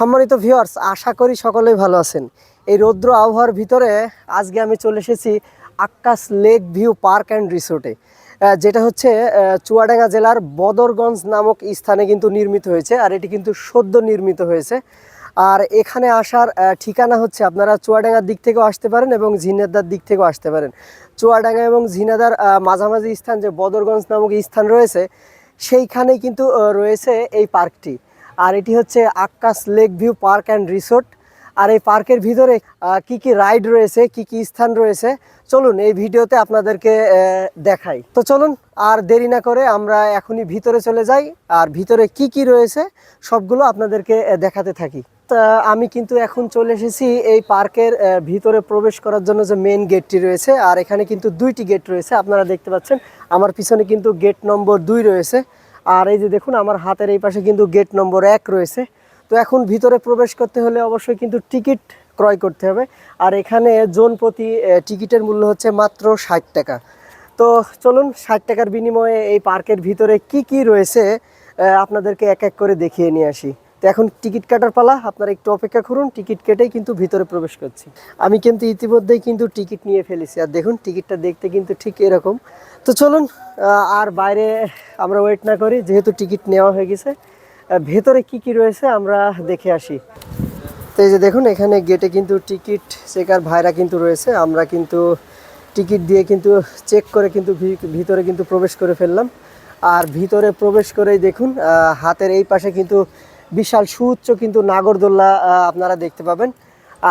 সম্মানিত ভিউয়ার্স আশা করি সকলেই ভালো আছেন। এই রৌদ্র আবহাওয়ার ভিতরে আজকে আমি চলে এসেছি Akkas lake view park and রিসোর্টে। যেটা হচ্ছে চুয়াডাঙ্গা জেলার বদরগঞ্জ নামক স্থানে কিন্তু নির্মিত হয়েছে, আর এটি কিন্তু সদ্য নির্মিত হয়েছে। আর এখানে আসার ঠিকানা হচ্ছে, আপনারা চুয়াডাঙ্গার দিক থেকেও আসতে পারেন এবং ঝিনাদার দিক থেকেও আসতে পারেন। চুয়াডাঙ্গা এবং ঝিনাদার মাঝামাঝি স্থান যে বদরগঞ্জ নামক স্থান রয়েছে, সেইখানেই কিন্তু রয়েছে এই পার্কটি। আর এটি হচ্ছে Akkas lake view park and resort. আর এই পার্কের ভিতরে কি কি রাইড রয়েছে, কি কি স্থান রয়েছে, চলুন এই ভিডিওতে আপনাদেরকে দেখাই। তো চলুন, আর দেরি না করে আমরা এখনই ভিতরে চলে যাই, আর ভিতরে কি কি রয়েছে, সবগুলো আপনাদেরকে দেখাতে থাকি। আমি কিন্তু এখন চলে এসেছি এই পার্কের ভিতরে প্রবেশ করার জন্য যে মেন গেটটি রয়েছে, আর এখানে কিন্তু দুইটি গেট রয়েছে, আপনারা দেখতে পাচ্ছেন। আমার পিছনে কিন্তু গেট নম্বর দুই রয়েছে। আর এই যে দেখুন, আমার হাতের এই পাশে কিন্তু গেট নম্বর এক রয়েছে। তো এখন ভিতরে প্রবেশ করতে হলে অবশ্যই কিন্তু টিকিট ক্রয় করতে হবে। আর এখানে জোন প্রতি টিকিটের মূল্য হচ্ছে মাত্র ষাট টাকা। তো চলুন, ষাট টাকার বিনিময়ে এই পার্কের ভিতরে কি কি রয়েছে আপনাদেরকে এক এক করে দেখিয়ে নিয়ে আসি। তো এখন টিকিট কাটার পালা, আপনারা একটু অপেক্ষা করুন, টিকিট কেটেই কিন্তু ভিতরে প্রবেশ করছি। আমি কিন্তু ইতিমধ্যেই কিন্তু টিকিট নিয়ে ফেলেছি, আর দেখুন টিকিটটা দেখতে কিন্তু ঠিক এরকম। তো চলুন আর বাইরে আমরা ওয়েট না করি, যেহেতু টিকিট নেওয়া হয়ে গেছে ভেতরে কি কি রয়েছে আমরা দেখে আসি। তো এই যে দেখুন, এখানে গেটে কিন্তু টিকিট চেকার ভাইরা কিন্তু রয়েছে, আমরা কিন্তু টিকিট দিয়ে কিন্তু চেক করে কিন্তু ভিতরে কিন্তু প্রবেশ করে ফেললাম। আর ভিতরে প্রবেশ করেই দেখুন হাতের এই পাশে কিন্তু বিশাল সুউচ্চ কিন্তু নাগরদোল্লা আপনারা দেখতে পাবেন।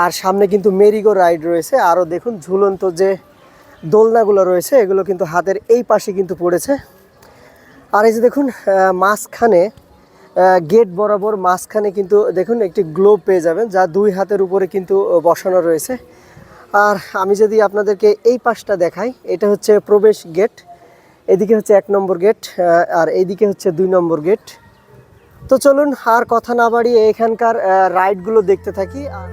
আর সামনে কিন্তু মেরিগো রাইড রয়েছে। আরও দেখুন ঝুলন্ত যে দোলনাগুলো রয়েছে, এগুলো কিন্তু হাতের এই পাশে কিন্তু পড়েছে। আর এই যে দেখুন মাঝখানে গেট বরাবর মাঝখানে কিন্তু দেখুন একটি গ্লোব পেয়ে যাবেন, যা দুই হাতের উপরে কিন্তু বসানো রয়েছে। আর আমি যদি আপনাদেরকে এই পাশটা দেখাই, এটা হচ্ছে প্রবেশ গেট, এদিকে হচ্ছে এক নম্বর গেট আর এইদিকে হচ্ছে দুই নম্বর গেট। তো চলুন আর কথা না বাড়িয়ে এখানকার রাইডগুলো দেখতে থাকি। আর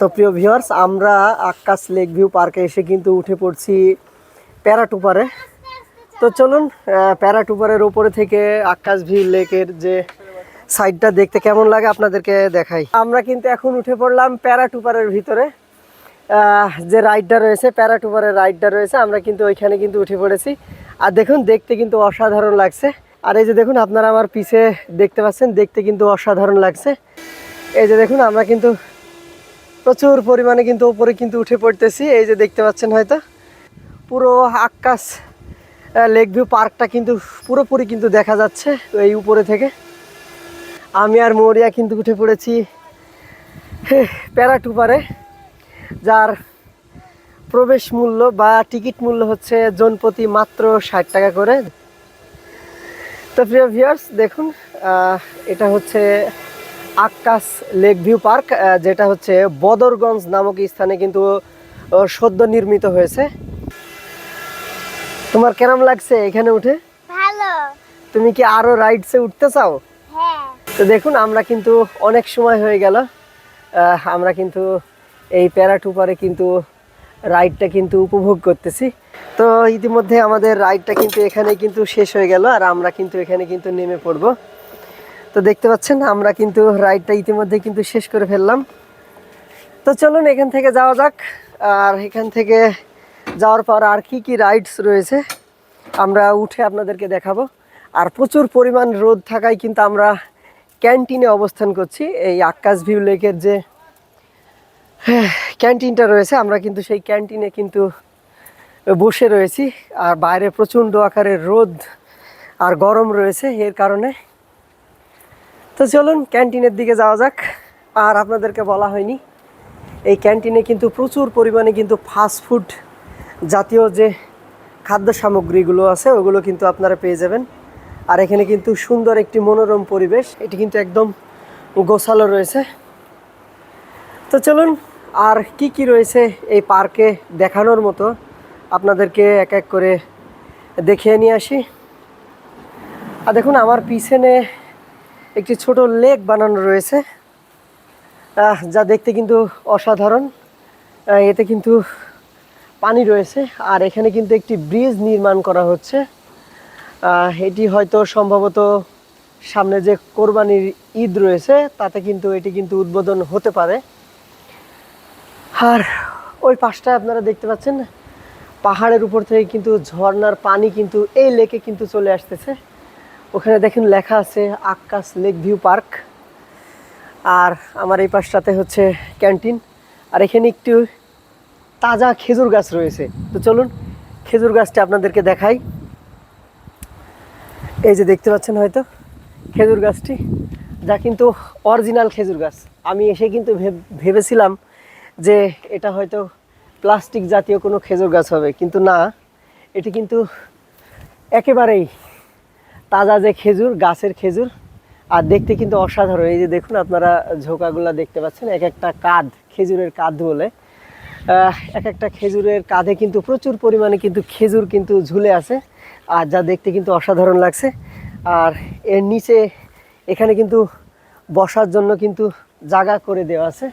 তো প্রিয় ভিউয়ার্স আমরা আক্কাস লেক ভিউ পার্কে এসে কিন্তু উঠে পড়ছি প্যারাটুপারে তো চলুন প্যারাটুপারের ওপরে থেকে আক্কাস ভিউ লেকের যে সাইডটা দেখতে কেমন লাগে আপনাদেরকে দেখাই। আমরা কিন্তু এখন উঠে পড়লাম প্যারাটুপারের ভিতরে। যে রাইডটা রয়েছে প্যারাটুপারের রাইডটা রয়েছে, আমরা কিন্তু ওইখানে কিন্তু উঠে পড়েছি। আর দেখুন, দেখতে কিন্তু অসাধারণ লাগছে। আর এই যে দেখুন, আপনারা আমার পিছে দেখতে পাচ্ছেন, দেখতে কিন্তু অসাধারণ লাগছে। এই যে দেখুন, আমরা কিন্তু প্রচুর পরিমাণে কিন্তু উপরে কিন্তু উঠে পড়তেছি। এই যে দেখতে পাচ্ছেন হয়তো। পুরো আকাশ লেক ভিউ পার্কটা কিন্তু পুরোপুরি কিন্তু দেখা যাচ্ছে এই উপরে থেকে। আমি আর মরিয়া কিন্তু উঠে পড়েছি প্যারাটুপারে, যার প্রবেশ মূল্য বা টিকিট মূল্য হচ্ছে জনপ্রতি মাত্র ষাট টাকা করে। তো প্রিয় ভিউয়ার্স দেখুন এটা হচ্ছে আকাশ লেক ভিউ পার্ক যেটা হচ্ছে বদরগঞ্জ নামক স্থানে কিন্তু সদ্য নির্মিত হয়েছে। তোমার কেমন লাগছে এখানে উঠে? ভালো। তুমি কি আরও রাইডসে উঠতে চাও? হ্যাঁ। তো দেখুন আমরা কিন্তু অনেক সময় হয়ে গেল। আমরা কিন্তু এই প্যারাটুপারে কিন্তু রাইডটা কিন্তু উপভোগ করতেছি। তো ইতিমধ্যে আমাদের রাইডটা কিন্তু এখানে কিন্তু শেষ হয়ে গেল আর আমরা কিন্তু এখানে কিন্তু নেমে পড়ব। তো দেখতে পাচ্ছেন, আমরা কিন্তু রাইডটা ইতিমধ্যে কিন্তু শেষ করে ফেললাম। তো চলুন এখান থেকে যাওয়া যাক। আর এখান থেকে যাওয়ার পর আর কি কি রাইডস রয়েছে, আমরা উঠে আপনাদেরকে দেখাবো। আর প্রচুর পরিমাণ রোদ থাকায় কিন্তু আমরা ক্যান্টিনে অবস্থান করছি। এই আকাশ ভিউ লেকের যে ক্যান্টিনটা রয়েছে, আমরা কিন্তু সেই ক্যান্টিনে কিন্তু বসে রয়েছি। আর বাইরে প্রচণ্ড আকারের রোদ আর গরম রয়েছে, এর কারণে তো চলুন, ক্যান্টিনের দিকে যাওয়া যাক। আর আপনাদেরকে বলা হয়নি, এই ক্যান্টিনে কিন্তু প্রচুর পরিমাণে কিন্তু ফাস্ট ফুড জাতীয় যে খাদ্য সামগ্রীগুলো আছে, ওগুলো কিন্তু আপনারা পেয়ে যাবেন। আর এখানে কিন্তু সুন্দর একটি মনোরম পরিবেশ, এটি কিন্তু একদম গোছালো রয়েছে। তো চলুন, আর কি কি রয়েছে এই পার্কে দেখানোর মতো, আপনাদেরকে এক এক করে দেখিয়ে নিয়ে আসি। আর দেখুন, আমার পিছনে একটি ছোট লেক বানানো রয়েছে। যা দেখতে কিন্তু অসাধারণ। এতে কিন্তু পানি রয়েছে। আর এখানে কিন্তু একটি ব্রিজ নির্মাণ করা হচ্ছে। এটি হয়তো সম্ভবত সামনে যে কোরবানির ঈদ রয়েছে, তাতে কিন্তু এটি কিন্তু উদ্বোধন হতে পারে। আর ওই পাশটায় আপনারা দেখতে পাচ্ছেন, পাহাড়ের উপর থেকে কিন্তু ঝর্ণার পানি কিন্তু এই লেকে কিন্তু চলে আসতেছে। ওখানে দেখেন লেখা আছে আকাশ লেক ভিউ পার্ক। আর আমার এই পাশটাতে হচ্ছে ক্যান্টিন। আর এখানে একটু তাজা খেজুর গাছ রয়েছে। তো চলুন খেজুর গাছটা আপনাদেরকে দেখাই। এই যে দেখতে পাচ্ছেন হয়তো খেজুর গাছটি। যা কিন্তু অরিজিনাল খেজুর গাছ। আমি এসে কিন্তু ভেব- ভেবেছিলাম যে এটা হয়তো প্লাস্টিক জাতীয় কোনো খেজুর গাছ হবে। কিন্তু না, এটি কিন্তু একেবারেই তাজা যে খেজুর, গাছের খেজুর, আর দেখতে কিন্তু অসাধারণ। এই যে দেখুন আপনারা ঝোঁকাগুলা দেখতে পাচ্ছেন, এক একটা কাঁধ, খেজুরের কাঁধ বলে। এক একটা খেজুরের কাঁধে কিন্তু প্রচুর পরিমাণে কিন্তু খেজুর কিন্তু ঝুলে আছে, আর যা দেখতে কিন্তু অসাধারণ লাগছে। আর এর নিচে এখানে কিন্তু বসার জন্য কিন্তু জায়গা করে দেওয়া আছে।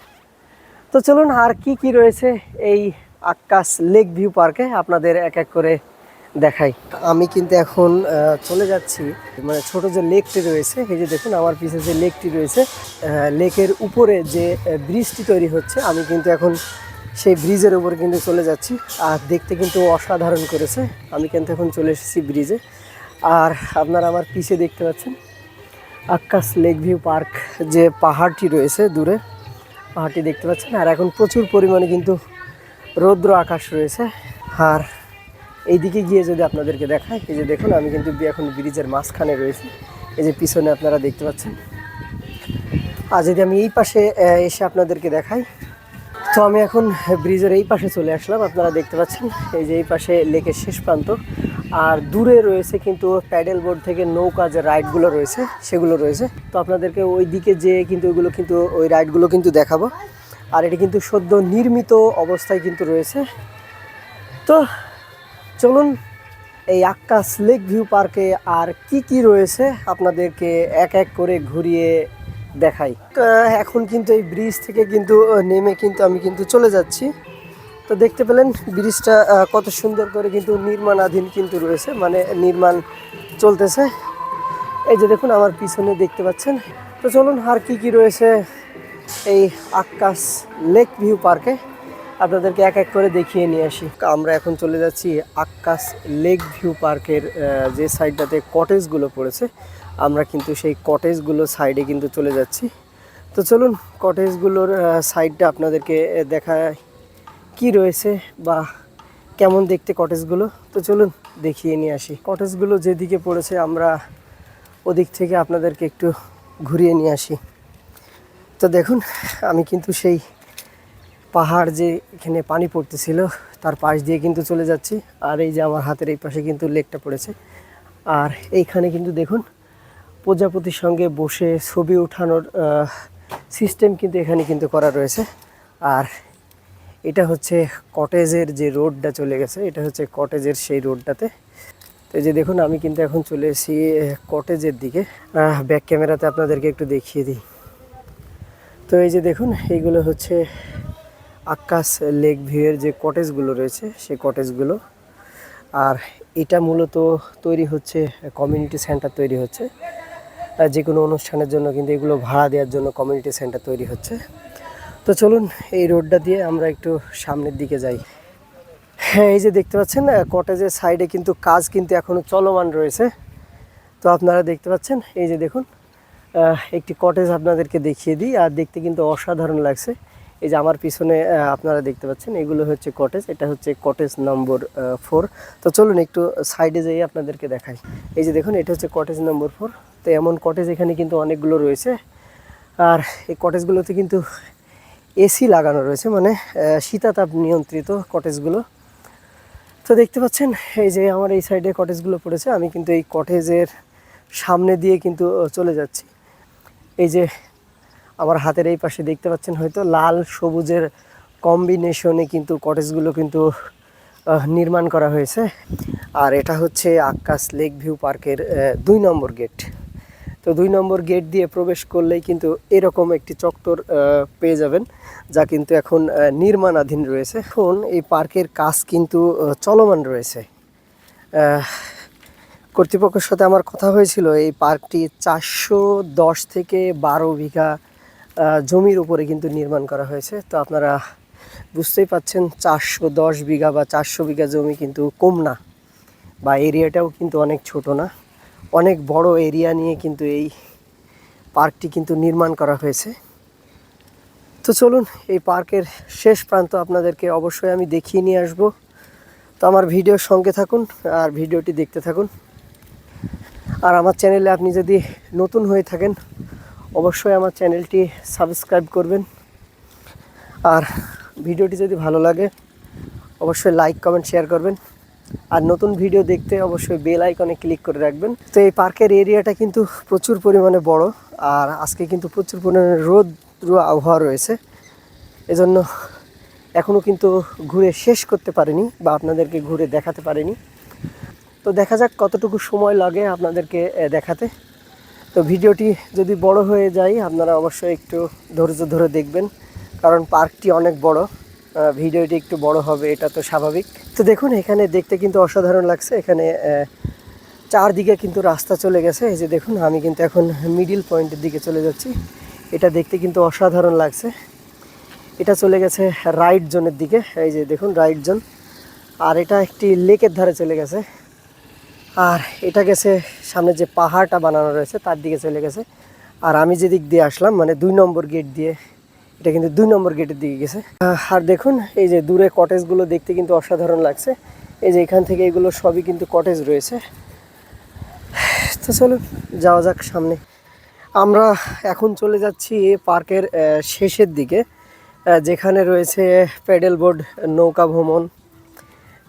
তো চলুন, আর কি কি রয়েছে এই আকাশ লেক ভিউ পার্কে? আপনাদের এক এক করে দেখাই। আমি কিন্তু এখন চলে যাচ্ছি মানে ছোট যে লেকটি রয়েছে, এই যে দেখুন, আমার পিছনে যে লেকটি রয়েছে লেকের উপরে যে ব্রিজটি তৈরি হচ্ছে, আমি কিন্তু এখন সেই ব্রিজের উপরে কিন্তু চলে যাচ্ছি, আর দেখতে কিন্তু অসাধারণ করেছে। আমি কিন্তু এখন চলে এসেছি ব্রিজে। আর আপনারা আমার পিছে দেখতে পাচ্ছেন, আকাশ লেক ভিউ পার্ক যে পাহাড়টি রয়েছে দূরে, পাহাড়টি দেখতে পাচ্ছেন, আর এখন প্রচুর পরিমাণে কিন্তু রৌদ্র আকাশ রয়েছে, আর এইদিকে গিয়ে যদি আপনাদেরকে দেখায় এই যে দেখুন, আমি কিন্তু এখন ব্রিজের মাঝখানে রয়েছি। এই যে পিছনে আপনারা দেখতে পাচ্ছেন। আর যদি আমি এই পাশে এসে আপনাদেরকে দেখাই, তো আমি এখন ব্রিজের এই পাশে চলে আসলাম। আপনারা দেখতে পাচ্ছেন, এই যে এই পাশে লেকের শেষ প্রান্ত। আর দূরে রয়েছে কিন্তু প্যাডেল বোর্ড থেকে নৌকা যে রাইডগুলো রয়েছে, সেগুলো রয়েছে। তো আপনাদেরকে ওই দিকে যে কিন্তু ওইগুলো কিন্তু, ওই রাইডগুলো কিন্তু দেখাবো। আর এটি কিন্তু সদ্য নির্মিত অবস্থায় কিন্তু রয়েছে। তো চলুন এই আকাশ লেক ভিউ পার্কে আর কি কি রয়েছে আপনাদেরকে এক এক করে ঘুরিয়ে দেখাই। এখন কিন্তু এই ব্রিজ থেকে কিন্তু নেমে কিন্তু আমি কিন্তু চলে যাচ্ছি। তো দেখতে পেলেন, ব্রিজটা কত সুন্দর করে কিন্তু নির্মাণাধীন কিন্তু রয়েছে মানে নির্মাণ চলতেছে। এই যে দেখুন, আমার পিছনে দেখতে পাচ্ছেন। তো চলুন, আর কি কি রয়েছে এই আকাশ লেক ভিউ পার্কে? আপনাদেরকে এক এক করে দেখিয়ে নিয়ে আসি। আমরা এখন চলে যাচ্ছি আক্কাস লেক ভিউ পার্কের যে সাইডটাতে কটেজগুলো পড়েছে। আমরা কিন্তু সেই কটেজগুলো সাইডে কিন্তু চলে যাচ্ছি। তো চলুন কটেজগুলোর সাইডটা আপনাদেরকে দেখায় কি রয়েছে বা কেমন দেখতে কটেজগুলো। তো চলুন দেখিয়ে নিয়ে আসি। কটেজগুলো যেদিকে পড়েছে আমরা ওদিক থেকে আপনাদেরকে একটু ঘুরিয়ে নিয়ে আসি। তো দেখুন, আমি কিন্তু সেই পাহাড় যে এখানে পানি পড়তেছিল, তার পাশ দিয়ে কিন্তু চলে যাচ্ছি। আর এই যে আমার হাতের এই পাশে কিন্তু লেকটা পড়েছে। আর এইখানে কিন্তু দেখুন, প্রজাপতির সঙ্গে বসে ছবি ওঠানোর সিস্টেম কিন্তু এখানে কিন্তু করা রয়েছে। আর এটা হচ্ছে কটেজের যে রোডটা চলে গেছে, এটা হচ্ছে কটেজের সেই রোডটাতে তো যে দেখুন, আমি কিন্তু এখন চলে এসেছি কটেজের দিকে। ব্যাক ক্যামেরাতে আপনাদেরকে একটু দেখিয়ে দিই। তো এই যে দেখুন, এইগুলো হচ্ছে আকাশ লেক ভিউয়ের যে কটেজগুলো রয়েছে, সেই কটেজগুলো আর এটা মূলত তৈরি হচ্ছে কমিউনিটি সেন্টার তৈরি হচ্ছে। যে কোনো অনুষ্ঠানের জন্য কিন্তু এগুলো ভাড়া দেওয়ার জন্য কমিউনিটি সেন্টার তৈরি হচ্ছে। তো চলুন এই রোডটা দিয়ে আমরা একটু সামনের দিকে যাই। হ্যাঁ এই যে দেখতে পাচ্ছেন কটেজের সাইডে কিন্তু কাজ কিন্তু এখনও চলমান রয়েছে। তো আপনারা দেখতে পাচ্ছেন, এই যে দেখুন একটি কটেজ আপনাদেরকে দেখিয়ে দিই। আর দেখতে কিন্তু অসাধারণ লাগছে। এই যে আমার পিছনে আপনারা দেখতে পাচ্ছেন, এগুলো হচ্ছে কটেজ এটা হচ্ছে কটেজ নম্বর ফোর তো চলুন একটু সাইডে যেয়ে আপনাদেরকে দেখাই। এই যে দেখুন, এটা হচ্ছে কটেজ নম্বর ফোর তো এমন কটেজ এখানে কিন্তু অনেকগুলো রয়েছে। আর এই কটেজগুলোতে কিন্তু এসি লাগানো রয়েছে মানে শীতাতাপ নিয়ন্ত্রিত কটেজগুলো তো দেখতে পাচ্ছেন, এই যে আমার এই সাইডে কটেজগুলো পড়েছে, আমি কিন্তু এই কটেজের সামনে দিয়ে কিন্তু চলে যাচ্ছি। এই যে আমার হাতের এই পাশে দেখতে পাচ্ছেন হয়তো লাল সবুজের কম্বিনেশনে কিন্তু কটেজগুলো কিন্তু নির্মাণ করা হয়েছে। আর এটা হচ্ছে আকাশ লেক ভিউ পার্কের দুই নম্বর গেট তো দুই নম্বর গেট দিয়ে প্রবেশ করলেই কিন্তু এরকম একটি চত্বর পেয়ে যাবেন, যা কিন্তু এখন নির্মাণাধীন রয়েছে। এখন এই পার্কের কাজ কিন্তু চলমান রয়েছে। কর্তৃপক্ষের সাথে আমার কথা হয়েছিল, এই পার্কটি চারশো দশ থেকে বারো বিঘা জমির উপরে কিন্তু নির্মাণ করা হয়েছে। তো আপনারা বুঝতেই পাচ্ছেন, চারশো দশ বিঘা বা চারশো বিঘা জমি কিন্তু কম না। বা এরিয়াটাও কিন্তু অনেক ছোট না। অনেক বড় এরিয়া নিয়ে কিন্তু এই পার্কটি কিন্তু নির্মাণ করা হয়েছে। তো চলুন, এই পার্কের শেষ প্রান্ত আপনাদেরকে অবশ্যই আমি দেখিয়ে নিয়ে আসব। তো আমার ভিডিওর সঙ্গে থাকুন আর ভিডিওটি দেখতে থাকুন। আর আমার চ্যানেলে আপনি যদি নতুন হয়ে থাকেন অবশ্যই আমার চ্যানেলটি সাবস্ক্রাইব করবেন। আর ভিডিওটি যদি ভালো লাগে, অবশ্যই লাইক, কমেন্ট, শেয়ার করবেন। আর নতুন ভিডিও দেখতে অবশ্যই বেল আইকনে ক্লিক করে রাখবেন। তো এই পার্কের এরিয়াটা কিন্তু প্রচুর পরিমাণে বড়, আর আজকে কিন্তু প্রচুর পরিমাণে রোদ্র আবহাওয়া রয়েছে। এজন্য এখনও কিন্তু ঘুরে শেষ করতে পারিনি বা আপনাদেরকে ঘুরে দেখাতে পারিনি। তো দেখা যাক কতটুকু সময় লাগে আপনাদেরকে দেখাতে। তো ভিডিওটি যদি বড় হয়ে যায়, আপনারা অবশ্যই একটু ধৈর্য ধরে দেখবেন, কারণ পার্কটি অনেক বড়। ভিডিওটি একটু বড় হবে, এটা তো স্বাভাবিক। তো দেখুন, এখানে দেখতে কিন্তু অসাধারণ লাগছে। এখানে চারদিকে কিন্তু রাস্তা চলে গেছে। এই যে দেখুন, আমি কিন্তু এখন মিডিল পয়েন্টের দিকে চলে যাচ্ছি। এটা দেখতে কিন্তু অসাধারণ লাগছে। এটা চলে গেছে রাইট জোনের দিকে। এই যে দেখুন রাইট জোন আর এটা একটি লেকের ধারে চলে গেছে। আর এটা গেছে সামনে যে পাহাড়টা বানানো রয়েছে, তার দিকে চলে গেছে। আর আমি যেদিক দিয়ে আসলাম মানে দুই নম্বর গেট দিয়ে, এটা কিন্তু দুই নম্বর গেটের দিকে গেছে। আর দেখুন, এই যে দূরে কটেজগুলো দেখতে কিন্তু অসাধারণ লাগছে। এই যে এখান থেকে এগুলো সবই কিন্তু কটেজ রয়েছে। তো চলুন, যাওয়া যাক সামনে। আমরা এখন চলে যাচ্ছি পার্কের শেষের দিকে যেখানে রয়েছে প্যাডেল বোর্ড নৌকা ভ্রমণ।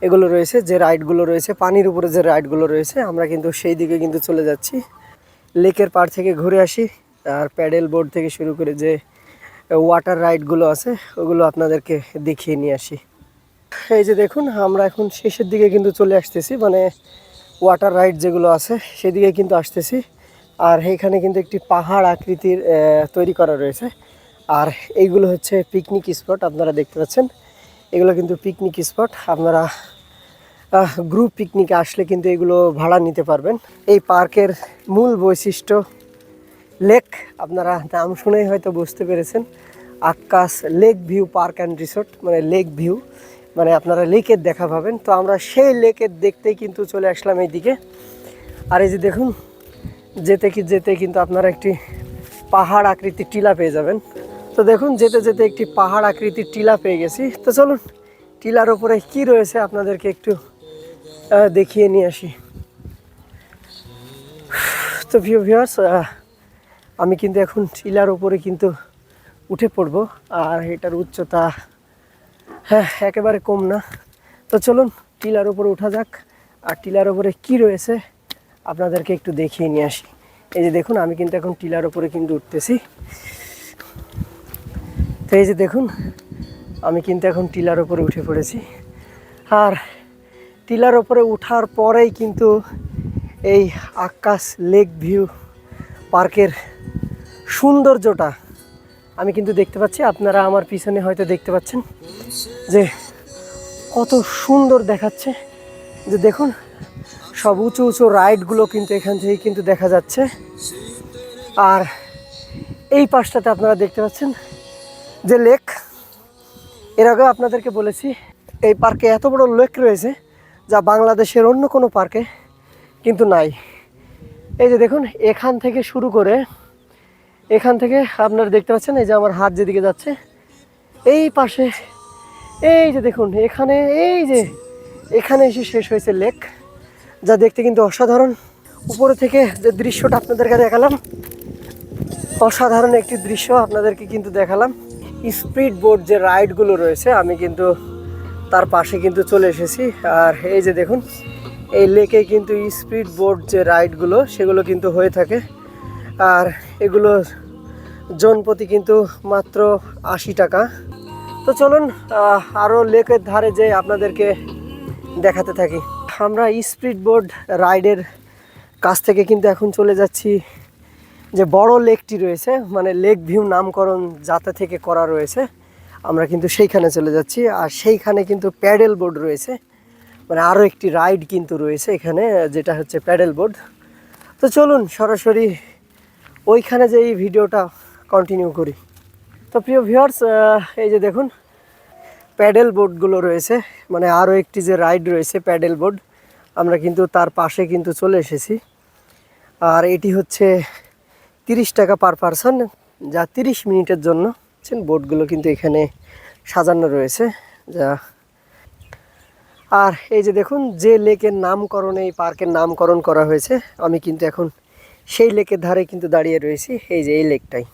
এগুলো রয়েছে, যে রাইডগুলো রয়েছে, পানির উপরে যে রাইডগুলো রয়েছে, আমরা কিন্তু সেই দিকে কিন্তু চলে যাচ্ছি। লেকের পাড় থেকে ঘুরে আসি, আর প্যাডেল বোর্ড থেকে শুরু করে যে ওয়াটার রাইডগুলো আছে, ওগুলো আপনাদেরকে দেখিয়ে নিয়ে আসি। এই যে দেখুন, আমরা এখন শেষের দিকে কিন্তু চলে আসতেছি মানে ওয়াটার রাইড যেগুলো আছে, সেদিকে কিন্তু আসতেছি। আর এখানে কিন্তু একটি পাহাড় আকৃতির তৈরি করা রয়েছে। আর এইগুলো হচ্ছে পিকনিক স্পট, আপনারা দেখতে পাচ্ছেন। এগুলো কিন্তু পিকনিক স্পট আপনারা গ্রুপ পিকনিকে আসলে কিন্তু এগুলো ভাড়া নিতে পারবেন। এই পার্কের মূল বৈশিষ্ট্য লেক আপনারা নাম শুনেই হয়তো বুঝতে পেরেছেন, Akash lake view park and resort মানে লেক ভিউ মানে আপনারা লেকের দেখা পাবেন। তো আমরা সেই লেকের দেখতেই কিন্তু চলে আসলাম এইদিকে। আর এই যে দেখুন, যেতে কি যেতে কিন্তু আপনারা একটি পাহাড় আকৃতির টিলা পেয়ে যাবেন। তো দেখুন, যেতে যেতে একটি পাহাড় আকৃতির টিলা পেয়ে গেছি। তো চলুন, টিলার ওপরে কি রয়েছে আপনাদেরকে একটু দেখিয়ে নিয়ে আসি। তো ভিউ ভিউয়ার্স আমি কিন্তু এখন টিলার ওপরে কিন্তু উঠে পড়ব, আর এটার উচ্চতা হ্যাঁ একেবারে কম না। তো চলুন, টিলার উপরে উঠা যাক, আর টিলার উপরে কি রয়েছে আপনাদেরকে একটু দেখিয়ে নিয়ে আসি। এই যে দেখুন, আমি কিন্তু এখন টিলার উপরে কিন্তু উঠতেছি। তো এই যে দেখুন, আমি কিন্তু এখন টিলার উপরে উঠে পড়েছি। আর টিলার ওপরে ওঠার পরেই কিন্তু এই আকাশ লেক ভিউ পার্কের সৌন্দর্যটা আমি কিন্তু দেখতে পাচ্ছি। আপনারা আমার পিছনে হয়তো দেখতে পাচ্ছেন যে কত সুন্দর দেখাচ্ছে। যে দেখুন, সব উঁচু উঁচু রাইডগুলো কিন্তু এখান থেকে কিন্তু দেখা যাচ্ছে। আর এই পাশটাতে আপনারা দেখতে পাচ্ছেন যে লেক এর আগে আপনাদেরকে বলেছি, এই পার্কে এত বড় লেক রয়েছে যা বাংলাদেশের অন্য কোনো পার্কে কিন্তু নাই। এই যে দেখুন, এখান থেকে শুরু করে, এখান থেকে আপনারা দেখতে পাচ্ছেন, এই যে আমার হাত যেদিকে যাচ্ছে, এই পাশে, এই যে দেখুন, এখানে, এই যে, এখানে এসে শেষ হয়েছে লেক যা দেখতে কিন্তু অসাধারণ। উপরে থেকে যে দৃশ্যটা আপনাদেরকে দেখালাম, অসাধারণ একটি দৃশ্য আপনাদেরকে কিন্তু দেখালাম। স্পিড বোট যে রাইডগুলো রয়েছে, আমি কিন্তু তার পাশে কিন্তু চলে এসেছি। আর এই যে দেখুন, এই লেকে কিন্তু স্পিড বোট যে রাইডগুলো, সেগুলো কিন্তু হয়ে থাকে। আর এগুলো জন প্রতি কিন্তু মাত্র আশি টাকা। তো চলুন আরও লেকের ধারে যে আপনাদেরকে দেখাতে থাকি। আমরা স্পিড বোর্ড রাইডের কাছ থেকে কিন্তু এখন চলে যাচ্ছি যে বড় লেকটি রয়েছে মানে লেক ভিউ নামকরণ যাতে থেকে করা রয়েছে, আমরা কিন্তু সেইখানে চলে যাচ্ছি। আর সেইখানে কিন্তু প্যাডেল বোর্ড রয়েছে মানে আরও একটি রাইড কিন্তু রয়েছে এখানে, যেটা হচ্ছে প্যাডেল বোর্ড। তো চলুন সরাসরি ওইখানে যে এই ভিডিওটা কন্টিনিউ করি। তো প্রিয় ভিউয়ার্স এই যে দেখুন, প্যাডেল বোর্ডগুলো রয়েছে মানে আরও একটি যে রাইড রয়েছে প্যাডেল বোর্ড, আমরা কিন্তু তার পাশে কিন্তু চলে এসেছি। আর এটি হচ্ছে তিরিশ টাকা পার পারসন যা তিরিশ মিনিটের জন্য। বোর্ডগুলো কিন্তু এখানে সাজানো রয়েছে, যা আর এই যে দেখুন, যে লেকের নামকরণ, এই পার্কের নামকরণ করা হয়েছে, আমি কিন্তু এখন সেই লেকের ধারে কিন্তু দাঁড়িয়ে রয়েছি, এই যে এই লেকটাই।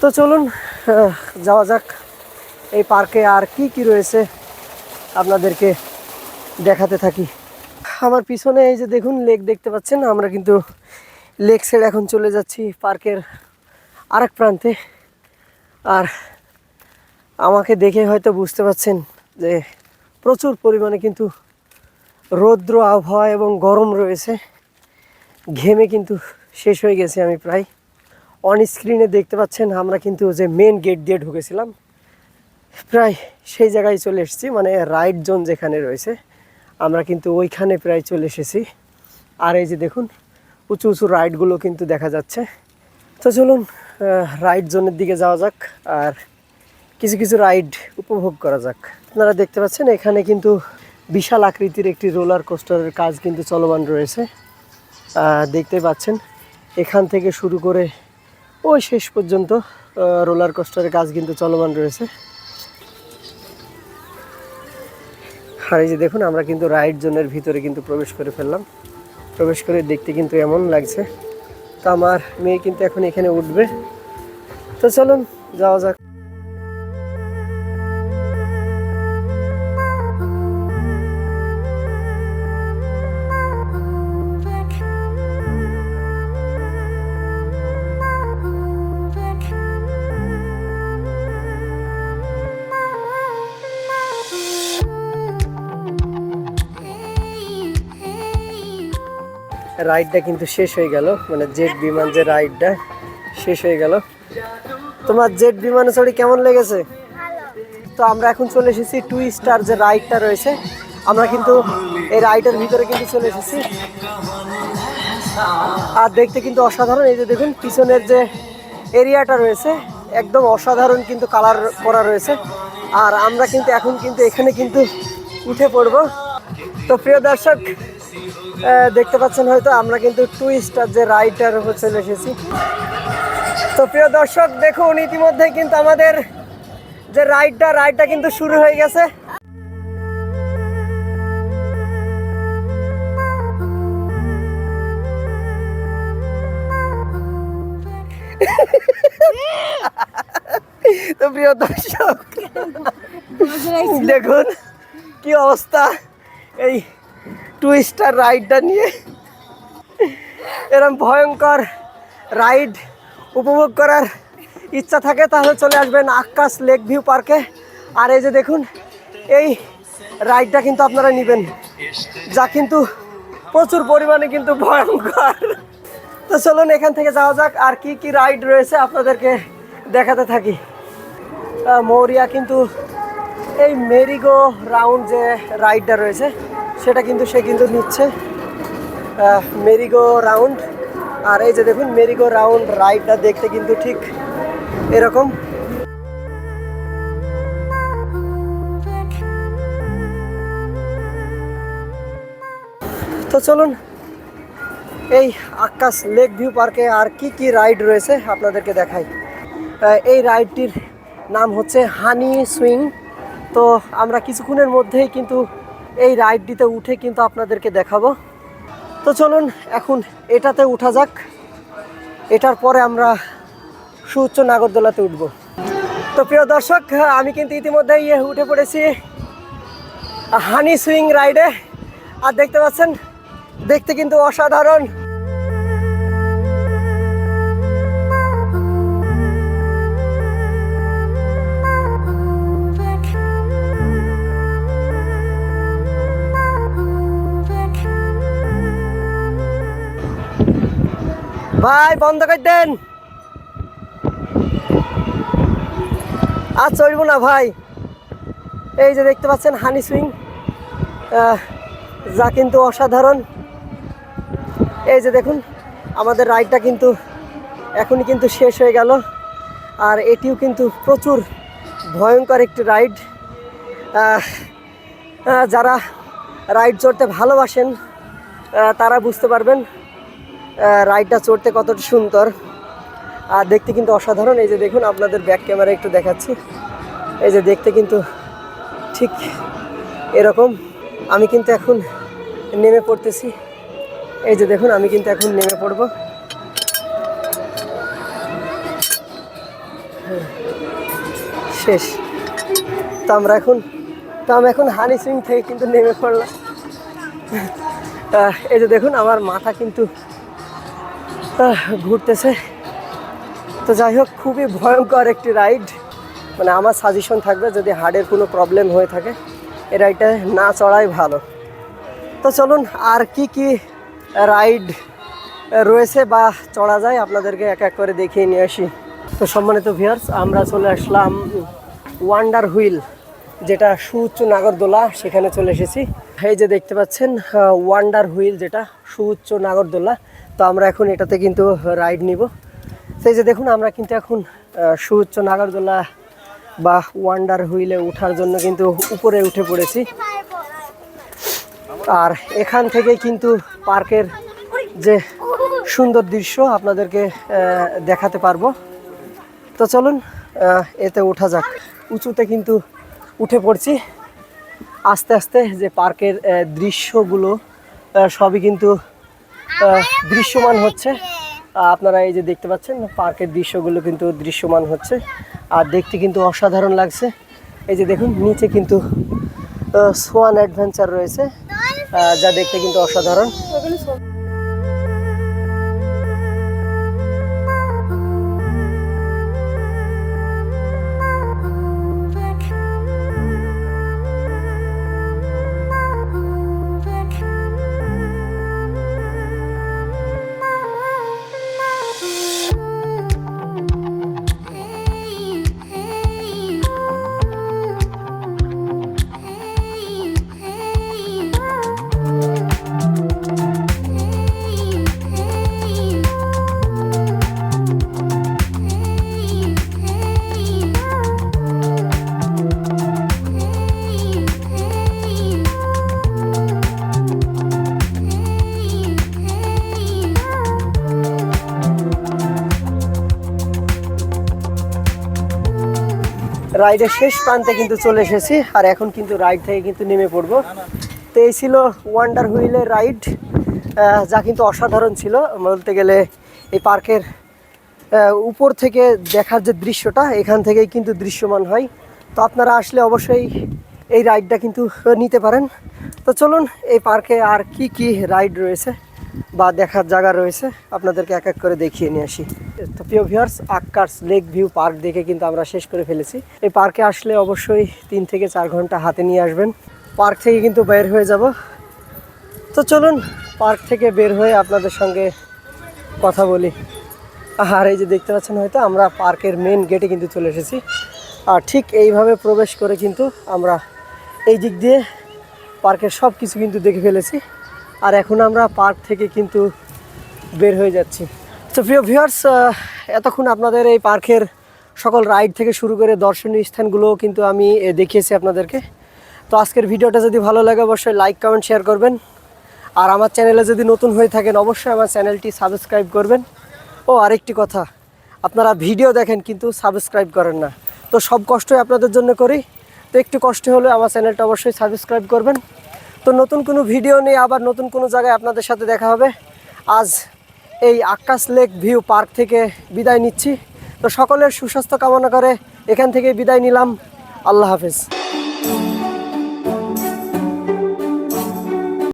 তো চলুন যাওয়া যাক, এই পার্কে আর কি কি রয়েছে আপনাদেরকে দেখাতে থাকি। আমার পিছনে এই যে দেখুন, লেক দেখতে পাচ্ছেন, আমরা কিন্তু লেক সাইড এখন চলে যাচ্ছি পার্কের আরেক প্রান্তে। আর আমাকে দেখে হয়তো বুঝতে পাচ্ছেন যে প্রচুর পরিমাণে কিন্তু রৌদ্র, আবহাওয়া এবং গরম রয়েছে। ঘেমে কিন্তু শেষ হয়ে গেছে আমি প্রায়। অন স্ক্রিনে দেখতে পাচ্ছেন আমরা কিন্তু যে মেন গেট দিয়ে ঢুকেছিলাম। প্রায় সেই জায়গায় চলে এসেছি মানে রাইড জোন যেখানে রয়েছে, আমরা কিন্তু ওইখানে প্রায় চলে এসেছি। আর এই যে দেখুন উঁচু উঁচু রাইডগুলো কিন্তু দেখা যাচ্ছে। তো চলুন রাইড জোনের দিকে যাওয়া যাক আর কিছু কিছু রাইড উপভোগ করা যাক। আপনারা দেখতে পাচ্ছেন, এখানে কিন্তু বিশাল আকৃতির একটি রোলার কোস্টারের কাজ কিন্তু চলমান রয়েছে। দেখতে পাচ্ছেন, এখান থেকে শুরু করে ওই শেষ পর্যন্ত রোলার কোস্টারের কাজ কিন্তু চলমান রয়েছে। আর এই যে দেখুন, আমরা কিন্তু রাইড জোনের ভিতরে কিন্তু প্রবেশ করে ফেললাম। প্রবেশ করে দেখতে কিন্তু এমন লাগছে। তো আমার মেয়ে কিন্তু এখন এখানে উঠবে। তো চলুন, যাওয়া যাক। রাইডটা কিন্তু শেষ হয়ে গেল। মানে জেট বিমান যে রাইডটা শেষ হয়ে গেল। তোমার জেট বিমানে চড়ে কেমন লেগেছে? তো আমরা এখন চলে এসেছি টু স্টার যে রাইডটা রয়েছে। আমরা কিন্তু এই রাইডের ভিতরে কিন্তু চলে এসেছি। আর দেখতে কিন্তু অসাধারণ। এই যে দেখুন, পিছনের যে এরিয়াটা রয়েছে, একদম অসাধারণ কিন্তু কালার করা রয়েছে। আর আমরা কিন্তু এখন কিন্তু এখানে কিন্তু উঠে পড়ব। তো প্রিয় দর্শক দেখতে পাচ্ছেন হয়তো আমরা কিন্তু টুইস্টার যে রাইডটার উপর চলে এসেছি। তো প্রিয় দর্শক দেখুন ইতিমধ্যে কিন্তু আমাদের যে রাইডটা রাইডটা কিন্তু শুরু হয়ে গেছে। তো প্রিয় দর্শক দেখুন কি অবস্থা। এই টুইস্টার রাইডটা নিয়ে। এরকম ভয়ঙ্কর রাইড উপভোগ করার ইচ্ছা থাকে, তাহলে চলে আসবেন আকাশ লেক ভিউ পার্কে আর এই যে দেখুন, এই রাইডটা কিন্তু আপনারা নেবেন। যা কিন্তু প্রচুর পরিমাণে কিন্তু ভয়ঙ্কর। তো চলুন এখান থেকে যাওয়া যাক, আর কি কি রাইড রয়েছে আপনাদেরকে দেখাতে থাকি। মৌরিয়া কিন্তু এই মেরিগো রাউন্ড যে রাইডটা রয়েছে সেটা কিন্তু সে কিন্তু নিচ্ছে। মেরিগো রাউন্ড আর এই যে দেখুন মেরিগো রাউন্ড রাইডটা দেখতে কিন্তু ঠিক এরকম। তো চলুন, এই আকাশ লেক ভিউ পার্কে আর কি কি রাইড রয়েছে আপনাদেরকে দেখাই। এই রাইডটির নাম হচ্ছে হানি সুইং তো আমরা কিছুক্ষণের মধ্যেই কিন্তু এই রাইডটিতে উঠে কিন্তু আপনাদেরকে দেখাবো। তো চলুন, এখন এটাতে উঠা যাক। এটার পরে আমরা সুউচ্চ নাগরদোলাতে উঠব। তো প্রিয় দর্শক, আমি কিন্তু ইতিমধ্যেই উঠে পড়েছি হানি সুইং রাইডে। আর দেখতে পাচ্ছেন, দেখতে কিন্তু অসাধারণ। ভাই, বন্ধ করে দেন। আর চলবো না ভাই। এই যে দেখতে পাচ্ছেন হানি সুইং। যা কিন্তু অসাধারণ। এই যে দেখুন, আমাদের রাইডটা কিন্তু এখনই কিন্তু শেষ হয়ে গেল। আর এটিও কিন্তু প্রচুর ভয়ঙ্কর একটি রাইড। যারা রাইড চড়তে ভালোবাসেন তারা বুঝতে পারবেন রাইডটা চড়তে কতটা সুন্দর। আর দেখতে কিন্তু অসাধারণ। এই যে দেখুন, আপনাদের ব্যাক ক্যামেরা একটু দেখাচ্ছি। এই যে দেখতে কিন্তু ঠিক এরকম। আমি কিন্তু এখন নেমে পড়তেছি। এই যে দেখুন, আমি কিন্তু এখন নেমে পড়ব। শেষ। তো আমরা এখন তো আমি এখন হানি সুইং থেকে কিন্তু নেমে পড়লাম। এই যে দেখুন, আমার মাথা কিন্তু ঘুরতেছে। তো যাই হোক, খুবই ভয়ঙ্কর একটি রাইড। মানে আমার সাজেশন থাকবে যদি হার্টের কোনো প্রবলেম হয়ে থাকে, এই রাইডটা না চড়াই ভালো। তো চলুন, আর কি কি রাইড রয়েছে বা চড়া যায় আপনাদেরকে এক এক করে দেখিয়ে নিয়ে আসি। তো সম্মানিত ভিয়ার্স আমরা চলে আসলাম ওয়ান্ডার হুইল যেটা সুউচ্চ নাগরদোলা, সেখানে চলে এসেছি। এই যে দেখতে পাচ্ছেন ওয়ান্ডার হুইল যেটা সুউচ্চ নাগরদোলা তো আমরা এখন এটাতে কিন্তু রাইড নিব। সেই যে দেখুন, আমরা কিন্তু এখন সুউচ্চ নাগরদোলা বা ওয়ান্ডার হুইলে ওঠার জন্য কিন্তু উপরে উঠে পড়েছি। আর এখান থেকে কিন্তু পার্কের যে সুন্দর দৃশ্য আপনাদেরকে দেখাতে পারব। তো চলুন এতে ওঠা যাক। উঁচুতে কিন্তু উঠে পড়ছি। আস্তে আস্তে যে পার্কের দৃশ্যগুলো সবই কিন্তু দৃশ্যমান হচ্ছে। আপনারা এই যে দেখতে পাচ্ছেন, পার্কের দৃশ্যগুলো কিন্তু দৃশ্যমান হচ্ছে। আর দেখতে কিন্তু অসাধারণ লাগছে। এই যে দেখুন, নিচে কিন্তু সোয়ান অ্যাডভেঞ্চার রয়েছে। যা দেখতে কিন্তু অসাধারণ। রাইডের শেষ প্রান্তে কিন্তু চলে এসেছি, আর এখন কিন্তু রাইড থেকে কিন্তু নেমে পড়ব। তো এই ছিল ওয়ান্ডার হুইলের রাইড যা কিন্তু অসাধারণ ছিল। বলতে গেলে এই পার্কের উপর থেকে দেখার যে দৃশ্যটা, এখান থেকেই কিন্তু দৃশ্যমান হয়। তো আপনারা আসলে অবশ্যই এই রাইডটা কিন্তু নিতে পারেন। তো চলুন এই পার্কে আর কি কি রাইড রয়েছে বা দেখার জায়গা রয়েছে, আপনাদেরকে এক এক করে দেখিয়ে নিয়ে আসি। তো প্রিয় viewers Akkas lake view park দেখে কিন্তু আমরা শেষ করে ফেলেছি। এই পার্কে আসলে অবশ্যই তিন থেকে চার ঘণ্টা হাতে নিয়ে আসবেন। পার্ক থেকে কিন্তু বের হয়ে যাব। তো চলুন, পার্ক থেকে বের হয়ে আপনাদের সঙ্গে কথা বলি। আর এই যে দেখতে পাচ্ছেন হয়তো, আমরা পার্কের মেন গেটে কিন্তু চলে এসেছি। আর ঠিক এইভাবে প্রবেশ করে কিন্তু আমরা এই দিক দিয়ে পার্কের সব কিছু কিন্তু দেখে ফেলেছি। আর এখন আমরা পার্ক থেকে কিন্তু বের হয়ে যাচ্ছি। তো প্রিয় ভিউয়ার্স এতক্ষণ আপনাদের এই পার্কের সকল রাইড থেকে শুরু করে দর্শনীয় স্থানগুলোও কিন্তু আমি দেখিয়েছি আপনাদেরকে। তো আজকের ভিডিওটা যদি ভালো লাগে, অবশ্যই লাইক কমেন্ট শেয়ার করবেন। আর আমার চ্যানেলে যদি নতুন হয়ে থাকেন, অবশ্যই আমার চ্যানেলটি সাবস্ক্রাইব করবেন। ও, আরেকটি কথা, আপনারা ভিডিও দেখেন কিন্তু সাবস্ক্রাইব করেন না। তো সব কষ্টই আপনাদের জন্য করি। তো একটু কষ্ট হলে আমার চ্যানেলটা অবশ্যই সাবস্ক্রাইব করবেন। তো নতুন কোনো ভিডিও নিয়ে আবার নতুন কোনো জায়গায় আপনাদের সাথে দেখা হবে। আজ এই আকাশ লেক ভিউ পার্ক থেকে বিদায় নিচ্ছি। তো সকলের সুস্বাস্থ্য কামনা করে এখান থেকে বিদায় নিলাম। আল্লাহ হাফেজ।